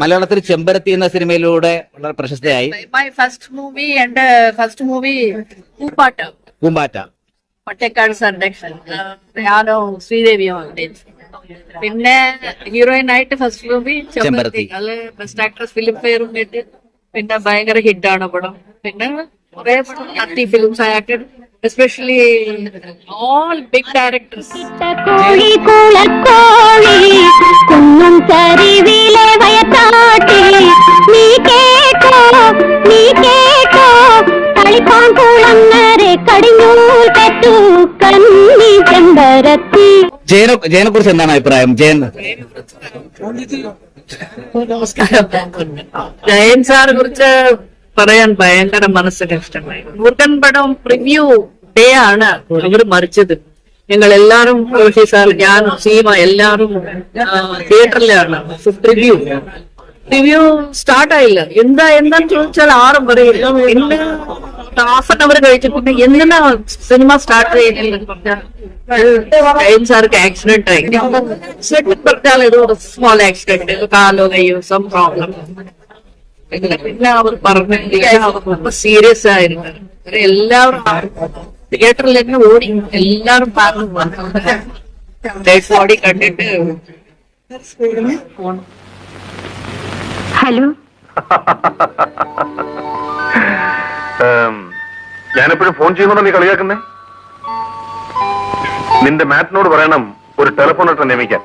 മലയാളത്തിൽ ചെമ്പരത്തി എന്ന സിനിമയിലൂടെ വളരെ പ്രശസ്തയായി. My first movie and first movie Poombatta Poombatta Poombatta. Pattekkad സർഡക്ഷൻ ഞാനോ ശ്രീദേവിയോ പിന്നെ ഹീറോയിൻ ആയിട്ട് ഫസ്റ്റ് മൂവി ചെമ്പരത്തി. അല്ല അത് ബെസ്റ്റ് ആക്ട്രസ് ഫിലിം ഫെയറും കേട്ട് പിന്നെ ഭയങ്കര ഹിറ്റാണ് പടം. പിന്നെ കുറെ പടം അത്തി films acted especially all big directors Chemparathi. ജയനെ ജയനെ കുറിച്ച് എന്താണ് അഭിപ്രായം? ജയൻ. ജയൻ സാറെ കുറിച്ച് പറയാൻ ഭയങ്കര മനസ്സ് കഷ്ടമായി മുരുകൻ പടം പ്രിവ്യൂ ഡേ ആണ്. അവർ മറിച്ചത്. ഞങ്ങൾ എല്ലാരും ഓഷി സാർ ഞാൻ സീമ എല്ലാരും തിയേറ്ററിലാണ് പ്രിവ്യൂ പ്രിവ്യൂ സ്റ്റാർട്ടായില്ല എന്താ എന്താന്ന് ചോദിച്ചാൽ ആരും പറയില്ല. പിന്നെ ഹാഫ് ആൻ അവർ കഴിച്ചു പിന്നെ എന്തിനാ സിനിമ സ്റ്റാർട്ട് ചെയ്യുന്നില്ല ജയൻ സാർക്ക് ആക്സിഡന്റ് ആയി. സെറ്റ് പറഞ്ഞാൽ ഏതോ സ്മോൾ ആക്സിഡന്റ് കാലോ കയ്യോ സം പ്രോബ്ലം പിന്നെ പിന്നെ അവർ പറഞ്ഞു സീരിയസ് ആയിരുന്നു. എല്ലാവരും തിയേറ്ററിൽ തന്നെ ഓടി എല്ലാവരും പറഞ്ഞു ഡെഡ് ബോഡി കണ്ടിട്ട് ഹലോ? ഹലോ ഞാനെപ്പോഴും ഫോൺ ചെയ്യുന്നുണ്ടോ നീ കളിയാക്കുന്നേ? നിന്റെ മാറ്റിനോട് പറയണം ഒരു ടെലിഫോൺ ഇട്ട് നിയമിക്കാൻ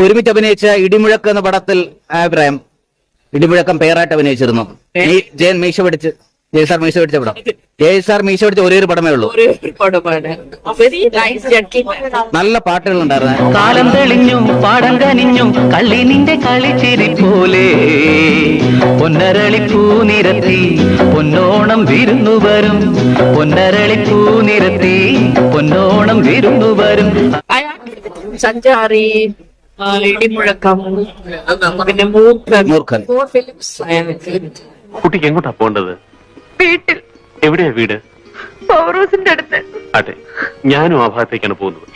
ഒരുമിച്ച് അഭിനയിച്ച ഇടിമുഴക്ക് എന്ന പടത്തിൽ അഭിപ്രായം. ഇടിമുഴക്കം പേരായിട്ട് അഭിനയിച്ചിരുന്നു. ഈ ജയൻ മീശ പിടിച്ച് ജയ സാർ മീശ പിടിച്ച പടം. ജയ സാർ മീശ പിടിച്ച ഒരേ ഒരു പടമേ ഉള്ളൂ. നല്ല പാട്ടുകൾ ഉണ്ടായിരുന്നു. കാലം തെളിഞ്ഞും പാടം കനിഞ്ഞും കള്ളി നിന്റെ കളിച്ചിരി പോലെ. പൊന്നരളിപ്പൂ നിരത്തി പൊന്നോണം വിരുന്നു വരും. പൊന്നരളിപ്പൂ നിരത്തി പൊന്നോണം വിരുന്നു വരും. സഞ്ചാരി ഇടിമുഴക്കം പിന്നെ മൂർഖൻ. ഫിലിംസ് കുട്ടിക്ക് എങ്ങോട്ടാ പോകേണ്ടത് വീട്ടിൽ. എവിടെയാ വീട്? പൗറോസിന്റെ അടുത്ത്. അതെ ഞാനും ആ ഭാഗത്തേക്കാണ് പോകുന്നത്.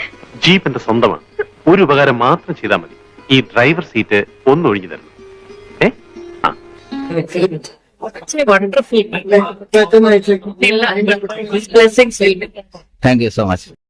ജീപ്പ് എന്റെ സ്വന്തമാണ്. ഒരു ഉപകാരം മാത്രം ചെയ്താൽ മതി. ഈ ഡ്രൈവർ സീറ്റ് ഒന്ന് ഒഴിഞ്ഞു തരണം. Wonderful blessings thank you so much